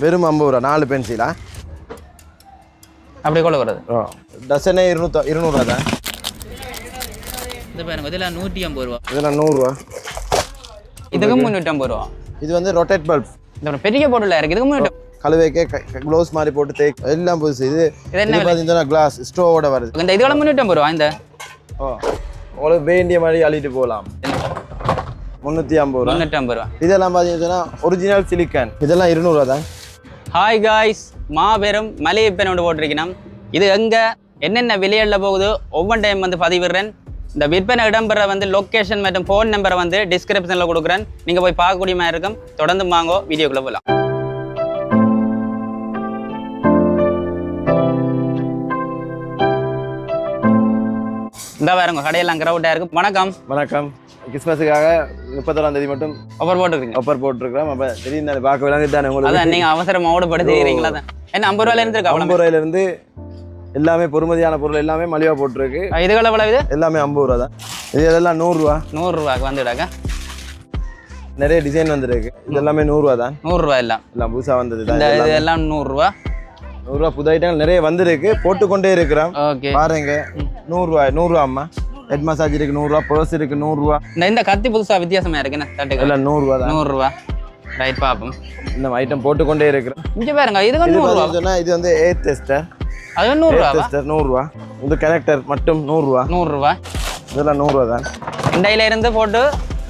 வெறும் ஐம்பது ரூபா நாலு பென்சிலா அப்படி கொள்ள வருது ஓ டசனே இருநூத்தா இருநூறுவா தான் இது பாருங்க இதெல்லாம் நூற்றி ஐம்பது ரூபா. இதெல்லாம் நூறுரூவா இதுக்கும் முந்நூற்றம்பது ரூபா. இது வந்து ரொட்டேட் பல்ப் இந்த பெரிய பொருள் இருக்கு இதுக்கு முந்நூற்றி கழுவைக்கே க்ளோஸ் மாதிரி போட்டு தேய் எல்லாம் புதுசு. இது என்ன பார்த்தீங்கன்னா கிளாஸ் ஸ்டோவோட வருது. இந்த இதுக்கெல்லாம் முந்நூற்றம்பது ரூபா இந்த. ஓ உங்களுக்கு வேண்டிய மாதிரி அள்ளிட்டு போகலாம். முந்நூற்றி ஐம்பது ரூபா. முந்நூற்றம்பது ரூபா. இதெல்லாம் பார்த்தீங்கன்னா ஒரிஜினல் சிலிக்கான் இதெல்லாம் இருநூறுவா தான் ஹாய் காய்ஸ் மாபெரும் மலையப்பன் ஒன்று போட்டிருக்கணும் இது எங்க என்னென்ன விலைகளில் போகுது ஒவ்வொரு டைம் வந்து பதிவிடுறேன். இந்த விற்பனை இடம்பெற வந்து லொக்கேஷன் மற்றும் ஃபோன் நம்பரை வந்து டிஸ்கிரிப்ஷனில் கொடுக்குறேன். நீங்கள் போய் பார்க்கக்கூடிய மாதிரி இருக்கும். தொடர்ந்து வாங்கோ வீடியோக்குள்ளே போகலாம். இந்த பாருங்க கடையெல்லாம் கிரவுட்டாக இருக்கும் வணக்கம். வணக்கம். கிறிஸ்மஸுக்காக முப்பத்தொராம் தேதி மட்டும் ஒவ்வொரு போட்டுருக்கீங்க. ஆஃபர் போட்டிருக்கிறோம். அப்போ திடீர்னு தானே பார்க்க விளங்கிட்டு தானே அதான் உங்களுக்கு நீங்கள் அவசரமாக ஓடுபடுத்துகிறீங்களா தான் என்ன ஐம்பது ரூபாயில இருந்து இருக்கா ஐம்பது ரூபாயிலிருந்து எல்லாமே பொறுமதியான பொருள் எல்லாமே மலிவாக போட்டிருக்கு. இதுகள் எவ்வளவு இது? எல்லாமே ஐம்பது ரூபா தான். இது இதெல்லாம் நூறுரூவா நூறுரூவாக்கு வந்துடாக்கா? நிறைய டிசைன் வந்திருக்கு. இது எல்லாமே நூறுரூவா தான். நூறுரூவா எல்லாம். எல்லாம் புதுசாக வந்தது தான். இது எல்லாமே. நூறுரூவா நூறுரூவா புது ஐட்டங்கள் நிறைய வந்திருக்கு. போட்டுக்கொண்டே இருக்கிறோம். ஓகே. பாருங்க. நூறுரூவா நூறுரூவா அம்மா ஹெட் மசாஜ் இருக்கு நூறுரூவா பர்ஸ் இருக்கு நூறுரூவா. இந்த கத்தி புதுசா வித்தியாசமா இருக்குண்ணே தட்டுக்கு எல்லாம் நூறுரூவா தான். நூறுரூவா. ரைட் பாப்போம். இந்த ஐட்டம் போட்டுக்கொண்டே இருக்கிறோம் இங்க பாருங்க இது நூறுரூவா. பார்த்தீங்கன்னா இது வந்து ஏ டெஸ்டர் அது ஏ நூறுரூவா? டெஸ்டர் நூறுரூவா. இந்த கனெக்டர் மட்டும் நூறுரூவா. நூறுரூவா. இதெல்லாம் நூறுரூவா தான். இண்டையில இருந்து போட்டு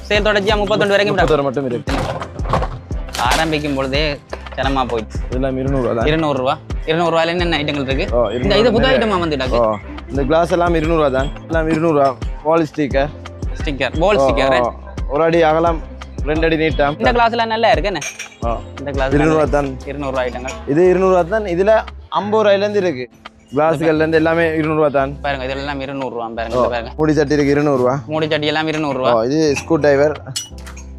சேல் தொடர்ச்சியா முப்பத்தொண்டு வரைக்கும் முப்பத்தொரு மட்டும் இருக்கு. ஆரம்பிக்கும் பொழுதே சிரமமா போயிடுச்சு. இதெல்லாம் இருநூறுவா இருநூறுவா. இருநூறுவால என்னென்ன ஐட்டங்கள் இருக்கு? இந்த இது புது. ஐட்டமா வந்துட்டாக்கு ஓ. இந்த கிளாஸ் எல்லாம் இருநூறுவா தான். எல்லாம் இருநூறுவா. வால் ஸ்டிக்கர் ஸ்டிக்கர் போல் ஸ்டிக்கர் ஒரு அடி அகலம் ரெண்டு அடி நீட்டம். இந்த கிளாஸ்ல நல்லா இருக்குண்ணே ஓ இந்த கிளாஸ் இருநூறுவா தான். இருநூறுவா ஐட்டங்கள். இது இருநூறுவா தான். இதுல ஐம்பது ரூபாயிலேருந்து இருக்கு. கிளாஸுகள்ல இருந்து எல்லாமே இருநூறுவா தான். பாருங்க இதெல்லாம் இருநூறுவா. பாருங்க இது பாருங்க. மூடி சட்டி இருக்கு இருநூறுவா. மூடி சட்டி எல்லாம் இருநூறுவா. இது screwdriver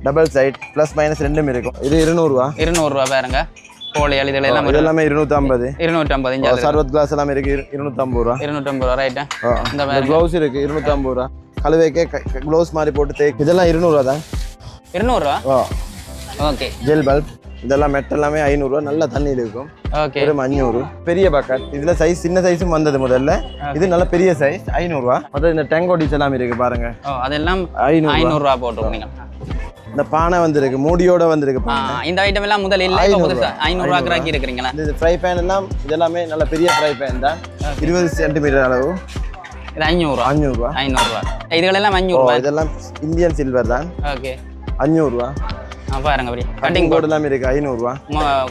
double side plus minus ரெண்டும் இருக்கும். இது இருநூறுவா. இருநூறுவா பாருங்க. கோழியால் இதுல எல்லாம் இது எல்லாமே இருநூத்தம்பது. இருநூற்றம்பது இஞ்சாது சர்வத் கிளாஸ் எல்லாமே இருக்கு இரு- இருநூத்தம்பது ரூபா. இருநூற்றம்பது ரூபா ரைட்டா இந்த க்ளவுஸ் இருக்கு இருநூத்தம்பது ரூபா. கழுவைக்கே க்ளவுஸ் மாதிரி போட்டு தேய் இதெல்லாம் இருநூறுவா தான். இருநூறுவா ஓகே. ஜெல் பல்ப் இதெல்லாம் மெட் எல்லாமே ஐநூறுரூவா நல்ல தண்ணி இருக்கும். ஓகே. வெறும் அஞ்சூறு. பெரிய பக்கெட் இதுல சைஸ் சின்ன சைஸும் வந்தது முதல்ல. இது நல்ல பெரிய சைஸ் ஐநூறுரூவா மற்ற இந்த டேங்கோடிஸ் எல்லாம் இருக்கு பாருங்க. ஓ அதெல்லாம் ஐநூறு ஐநூறுரூவா போட்டுருக்கீங்க. இந்த பானை வந்திருக்கு மூடியோட வந்திருக்கு. இந்த ஐட்டம் எல்லாம் முதல்ல இல்லை இப்போ ஐநூறுரூவாக்கு ராக்கி இருக்கிறீங்களா? இந்த ஃப்ரை பேன் எல்லாம் இதெல்லாமே நல்ல பெரிய ஃப்ரை பேன் தான். இருபது சென்டிமீட்டர் அளவு. இது ஐநூறுரூவா அஞ்சூறுரூவா ஐநூறுரூவா இதுகளெல்லாம் அஞ்சூறுரூவா இதெல்லாம் இந்தியன் சில்வர் தான். ஓகே அஞ்சூறுரூவா பாருங்க அப்படி கட்டிங் போர்டு எல்லாமே இருக்கு ஐநூறுரூவா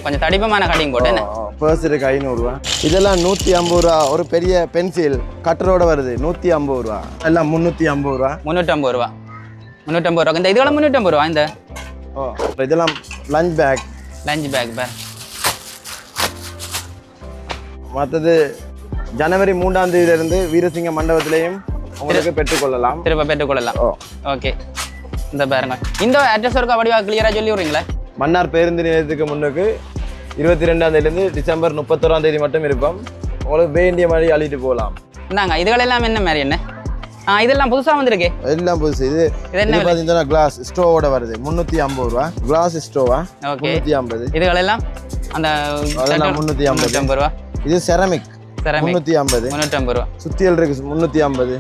கொஞ்சம் தடிப்பமான கட்டிங் என்ன? பர்ஸ் இருக்கு ஐநூறுரூவா இதெல்லாம் நூற்றி ஐம்பது ரூபா. ஒரு பெரிய பென்சில் கட்டரோட வருது நூற்றி ஐம்பது ரூபா. எல்லாம் முந்நூற்றி ஐம்பது ரூபா. முந்நூற்றம்பது ரூபா. முந்நூற்றம்பது ரூபா இந்த இதுகளும் முந்நூற்றம்பது ரூபா இந்த? ஓ இதெல்லாம் லஞ்ச் பேக் லஞ்ச் பேக் பார் மற்றது ஜனவரி மூன்றாம் தேதியிலிருந்து வீரசிங்க மண்டபத்திலையும் உங்களுக்கு பெற்றுக்கொள்ளலாம். திரும்ப பெற்றுக்கொள்ளலாம். ஓ. ஓகே. இந்த பாருங்க. இந்த அட்ரஸ் ஒருக்கா வடிவா கிளியராக சொல்லி விட்றீங்களா மன்னார் பேருந்து நிலையத்துக்கு முன்னுக்கு இருபத்தி ரெண்டாம் தேதியிலேருந்து டிசம்பர் முப்பத்தோராம் தேதி மட்டும் இருப்போம் உங்களுக்கு வேண்டிய மாதிரி அள்ளிட்டு போகலாம். இந்தாங்க இதுகளெல்லாம் என்ன மாதிரி என்ன? இதெல்லாம் புதுசாக வந்திருக்கு. எல்லாம் புதுசு. இது பார்த்தீங்கன்னா கிளாஸ் ஸ்டோவோட வருது. முந்நூற்றி ஐம்பது ரூபா. கிளாஸ் ஸ்டோவா? முந்நூற்றி ஐம்பது. இதுகளெல்லாம் அந்த அதெல்லாம் முந்நூற்றி ஐம்பது. முந்நூற்றம்பது ரூபா. இது செரமிக் முந்நூற்றி ஐம்பது. முந்நூற்றம்பது ரூபா. சுத்தியல் இருக்கு. முந்நூற்றி ஐம்பது.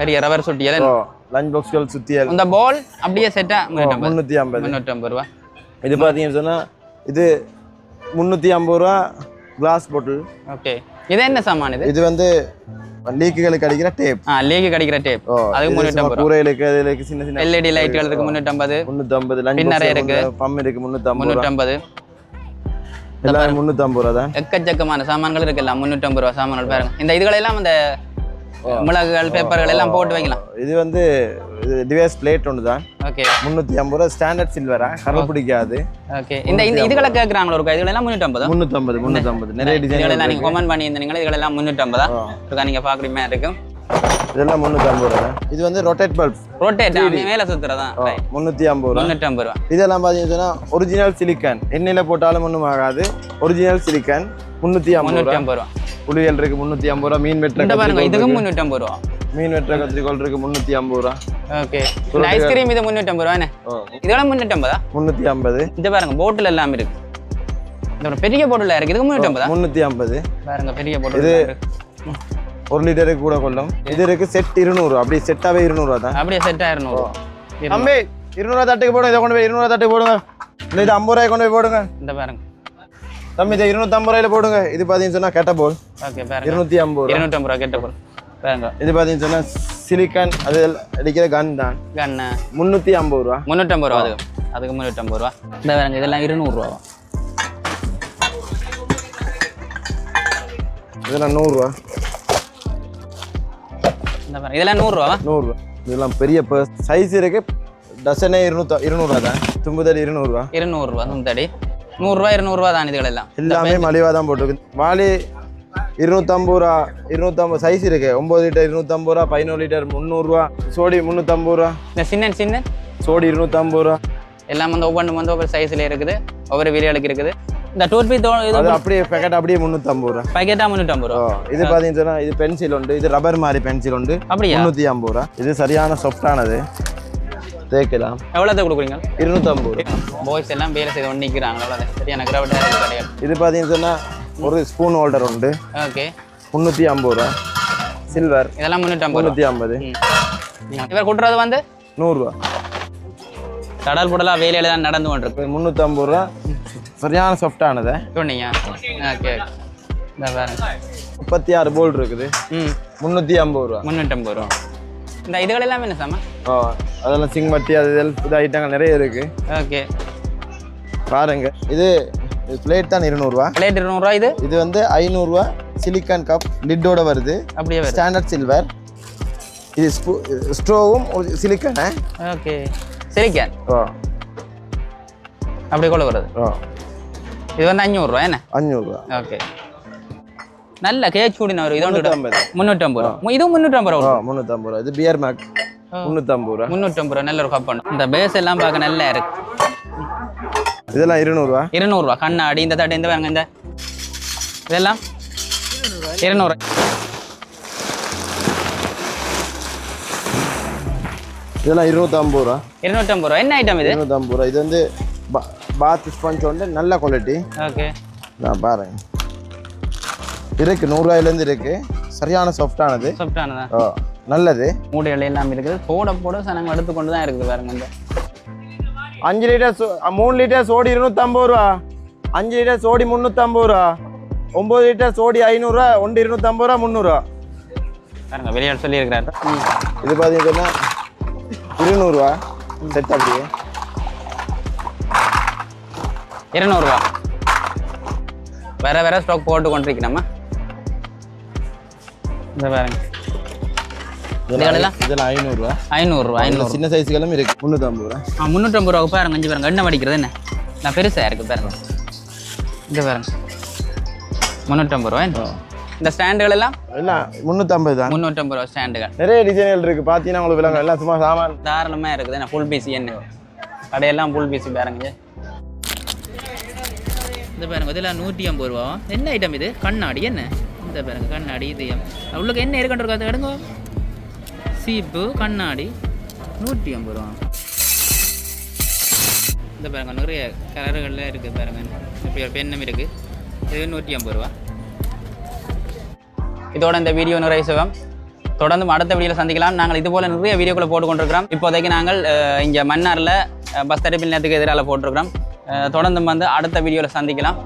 பெரிய ரவர் சுட்டியல் லஞ்ச் பாக்ஸ்கள் சுத்தியல். இந்த பால் அப்படியே செட்டா முந்நூற்றி ஐம்பது. முந்நூற்றம்பது ரூபா. இது பார்த்தீங்கன்னு சொன்னால் இது முந்நூற்றி ஐம்பது ரூபா கிளாஸ் பாட்டில் ஓகே. இது என்ன சாமான் இது? இது வந்து லீக்குகளுக்கு அடிக்கிற டேப். ஆ லீக்கு கிடைக்கிற டேப். அதுக்கு சும்மா கூரைகளுக்கு அதுக்கு சின்ன சின்ன எல்இடி லைட்டுகள் இருக்கு முந்நூற்றம்பது முந்நூற்றம்பது லஞ்ச் பின்னரை இருக்கு. பம் இருக்கு முந்நூற்றம்பது ரூபா. முந்நூற்றம்பது எல்லாமே முந்நூற்றம்பது ரூபா தான். எக்கச்சக்கமான சாமான்கள் இருக்குல்ல முந்நூற்றம்பது ரூபா சாமான்கள் பாருங்க. இந்த இதுகளெல்லாம் இந்த மிளகுகள் பேப்பர்கள் எல்லாம் போட்டு வைக்கலாம். இது வந்து டிவைஸ் பிளேட் ஒன்று தான் ஓகே. முந்நூற்றி ஐம்பது ரூபா ஸ்டாண்டர்ட் சில்வரா கரை பிடிக்காது. ஓகே. இந்த இந்த இதுகளை கேட்குறாங்களோ இருக்கா இதுகளெல்லாம் முந்நூற்றம்பதா முந்நூற்றம்பது முந்நூற்றம்பது நிறைய டிசைன் இதுகளெல்லாம் நீங்கள் கமெண்ட் பண்ணியிருந்தீங்களா இதுகளெல்லாம் முந்நூற்றம்பதா இருக்கா நீங்கள் பார்க்குற மாதிரி இருக்கும். இதெல்லாம் முந்நூற்றம்பது ரூபா. தான் இது வந்து ரொட்டேட் பல்ப் ரொட்டேட் மேலே சுற்றுறதா முந்நூற்றி ஐம்பது ரூபா. முந்நூற்றம்பது ரூபா. இதெல்லாம் பார்த்தீங்கன்னா ஒரிஜினல் சிலிக்கான் எண்ணெயில் போட்டாலும் ஒன்றும் ஆகாது ஒரிஜினல் சிலிக்கான் முந்நூற்றி ஐம்பது ரூபா. ரூபா. புளியல் இருக்கு முந்நூற்றி ஐம்பது ரூபா. மீன் இந்த பாருங்க இதுக்கும் இருக்கு. முந்நூற்றம்பது ரூபா. மீன் வெட்டுற கத்திரிக்கோல் இருக்கு முந்நூற்றி ஐம்பது ரூபா. ஓகே. ஐஸ்கிரீம் இது முந்நூற்றம்பது ரூபா என்ன? இதெல்லாம் முந்நூற்றம்பதா முந்நூற்றி ஐம்பது? இந்த பாருங்க போட்டில் எல்லாம் இருக்கு. இந்த பெரிய பொருள் இருக்கு. இதுக்கு முன்னூற்றி ஐம்பதா? முந்நூற்றி ஐம்பது. பாருங்க பெரிய பொருள் இது-. ஒரு லிட்டருக்கு கூட கொள்ளும். இது இருக்கு செட் இருநூறு. அப்படி செட்டாவே இருநூறுவா தான். அப்படியே செட் ஆயிரம் நூறு தம்பி இருநூறுவா தட்டுக்கு போடுங்க. இதை கொண்டு போய் இருநூறுவா தட்டுக்கு போடுங்க. இல்லை இது ஐம்பது ரூபாய் கொண்டு போய் போடுங்க. இந்த பாருங்க. தம்பி இதை இருநூத்தம்பது ரூபாயில போடுங்க. இது பார்த்தீங்கன்னு சொன்னா கெட்ட போல் ஓகே இருநூத்தி ஐம்பது இருநூற்றம்பது ரூபா கெட்ட பொருள் பாருங்க. இது பார்த்தீங்கன்னு சொன்னா சிலிக்கான் அது அடிக்கிற கன் தான். கண்ணு முந்நூற்றி ஐம்பது ரூபா. முந்நூற்றம்பது ரூபா அதுக்கு. அதுக்கு முந்நூற்றம்பது ரூபா. இந்த பாருங்க இதெல்லாம் இருநூறுவா. இதெல்லாம் நூறுரூவா இந்த பாருங்க இதெல்லாம் நூறுரூவா நூறுரூவா இதெல்லாம் பெரிய சைஸ் இருக்கு. டசனே இருநூத்தா இருநூறுவா தான். தும்புதடி இருநூறுவா. இருநூறுவா சுந்தடி நூறுரூவா இருநூறுவா தான் இதுகள் எல்லாம். எல்லாமே மலிவாக தான் போட்டிருக்கு வாளி இருநூத்தம்பது ரூபா இருநூத்தம்பது சைஸ் இருக்கு. ஒம்பது லிட்டர் இருநூத்தம்பது ரூபா பதினோரு லிட்டர் முந்நூறுரூவா சோடி முந்நூற்றம்பது ரூபா. இந்த சின்ன சின்ன சோடி இருநூத்தம்பது ரூபா. எல்லாம் வந்து ஒவ்வொன்றும் வந்து ஒவ்வொரு சைஸில் இருக்குது. ஒவ்வொரு விரியாளுக்கு இருக்குது. இந்த டூத்பி தோ இது அப்படியே பேக்கெட் அப்படியே முந்நூற்றம்பது ரூபா. பாக்கெட்டாக முந்நூற்றம்பது ரூபா. இது பார்த்தீங்கன்னு இது பென்சில் உண்டு இது ரப்பர் மாதிரி பென்சில் உண்டு அப்படியா? முந்நூற்றி ஐம்பது ரூபா. இது சரியான சாஃப்டானது தேய்க்கலாம் எவ்வளோது கொடுக்குறீங்க? இருநூத்தம்பது ரூபா. பாய்ஸ் எல்லாம் வேலை செய்து ஒன்று நிற்கிறாங்க அவ்வளோதான். சரியான கிரவுட் கிடையாது இது பார்த்தீங்கன்னு சொன்னா ஒரு ஸ்பூன் ஹோல்டர் உண்டு. ஓகே. முந்நூற்றி ஐம்பது ரூபா. சில்வர் இதெல்லாம் முந்நூற்றம்பது ரூபா. முந்நூற்றி ஐம்பது. இவர் கூட்டுறது வந்து? நூறுரூவா. கடல் புடலாக வேலையில தான் நடந்து கொண்டிருக்கு. முந்நூற்றம்பது ரூபா. சரியான சாஃப்டானது சொன்னீங்க. ஓகே. முப்பத்தி ஆறு போல் இருக்குது. ம். முந்நூற்றி ஐம்பது ரூபா. முந்நூற்றம்பது ரூபா. இந்த இதுகள் எல்லாம் என்ன சாமா? ஓ அதெல்லாம் சிங்மட்டி அது இதெல்லாம் புது ஐட்டங்கள் நிறைய இருக்கு. ஓகே. பாருங்க. இது பிளேட் தான் இருநூறுவா. பிளேட் இருநூறுவா இது? இது வந்து ஐநூறுரூவா சிலிக்கான் கப் லிட்டோட வருது. அப்படியே ஸ்டாண்டர்ட் சில்வர் இது ஸ்பூ ஸ்டோவும் ஒரு சிலிக்கானே ஓகே. சிரிக்கேன் ஓ. அப்படி கொள்ள வருது. ஓ. இது வந்து அஞ்சூறுரூவா என்ன? அஞ்சூறுரூவா ஓகே. நல்ல கேக் கூடின வரும் இது ஒன்று ஐம்பது முந்நூற்றம்பது ரூபா. இதுவும் முந்நூற்றம்பது ரூபா. ஓ முந்நூற்றம்பது ரூபா. இது பியர் மேக் முந்நூற்றம்பது ரூபா. முந்நூற்றம்பது ரூபா. நல்ல ஒரு கப் இந்த பேஸ் எல்லாம் பார்க்க நல்லா இருக்கு. இதெல்லாம் இருநூறுவா? இருநூறுவா. கண்ணாடி இந்த தட்டு இந்த பாருங்க இந்த. இதெல்லாம் இருநூறு. இதெல்லாம் இருநூற்றம்பது ரூபா. இருநூற்றம்பது ரூபா. என்ன ஐட்டம் இது? இருநூற்றம்பது ரூபா. இது வந்து பாத் ஸ்பஞ்ச் வந்து நல்ல குவாலிட்டி ஓகே நான் பாருங்க. இருக்கு நூறுரூவாயிலேருந்து இருக்கு. சரியான சாஃப்டானது சாஃப்டானதா ஓ நல்லது. மூடைகள் எல்லாம் இருக்குது. போட போட சனங்க எடுத்துக்கொண்டு தான் இருக்குது பாருங்க இந்த. அஞ்சு லிட்டர் சோ- மூணு லிட்டர் சோடி இருநூத்தம்பது ரூபா. அஞ்சு லிட்டர் சோடி முந்நூற்றம்பது ரூபா. ஒம்பது லிட்டர் சோடி ஐநூறுரூவா ஒன்று இருநூற்றம்பது ரூபா முந்நூறுரூவா பாருங்க வெளியாள் சொல்லியிருக்கிறாரு. ம். இது பார்த்தீங்கன்னா இருநூறுவா செட் அப்படியே. இருநூறுவா வேற வேற ஸ்டாக் போட்டு கொண்டிருக்கணுமா இந்த பாருங்க? இதெல்லாம் ஐநூறுரூவா ஐநூறுரூவா ஐநூறு சின்ன சைஸ்களும் இருக்கு. முந்நூற்றம்பது ரூபா. ஆ முந்நூற்றம்பது ரூபா பாருங்க அஞ்சு பாருங்க. எண்ணெய் வடிக்கிறது என்ன? நான் பெருசாக இருக்கு பாருங்க. இந்த பாருங்க. முந்நூற்றம்பது ரூபா? இந்த ஸ்டாண்டுகள் எல்லாம்? எல்லாம் முந்நூற்றம்பது தான். முந்நூற்றம்பது ரூபா ஸ்டாண்டுகள். நிறைய டிசைன்கள் இருக்கு. பார்த்தீங்கன்னா உங்களுக்கு விளங்கும் எல்லாம் சும்மா சாமான். தாராளமாக இருக்குது. என்ன ஃபுல் என்ன? கடையெல்லாம் ஃபுல் பாருங்க. இந்த பாருங்க இதெல்லாம் நூற்றி ஐம்பது ரூபா. என்ன ஐட்டம் இது? கண்ணாடி என்ன? இந்த பாருங்க கண்ணாடி இதயம் உள்ளுக்கு என்ன இருக்குன்றது அது எடுங்க சீப்பு கண்ணாடி நூற்றி ஐம்பது ரூபா. இந்த பாருங்க நிறைய கலர்கள்ல இருக்குது பாருங்க. இப்போ ஒரு பெண்ணும் இருக்குது இது நூற்றி ஐம்பது ரூபா. இதோட இந்த வீடியோ நிறைய சுகம் தொடர்ந்து அடுத்த வீடியோவில் சந்திக்கலாம். நாங்கள் இது போல் நிறைய வீடியோக்களை போட்டுக்கொண்டிருக்கிறோம். இப்போதைக்கு நாங்கள் இங்கே மன்னாரில் பஸ் தடுப்பில் நேரத்துக்கு எதிராக போட்டிருக்கிறோம். தொடர்ந்து வந்து அடுத்த வீடியோவில் சந்திக்கலாம்.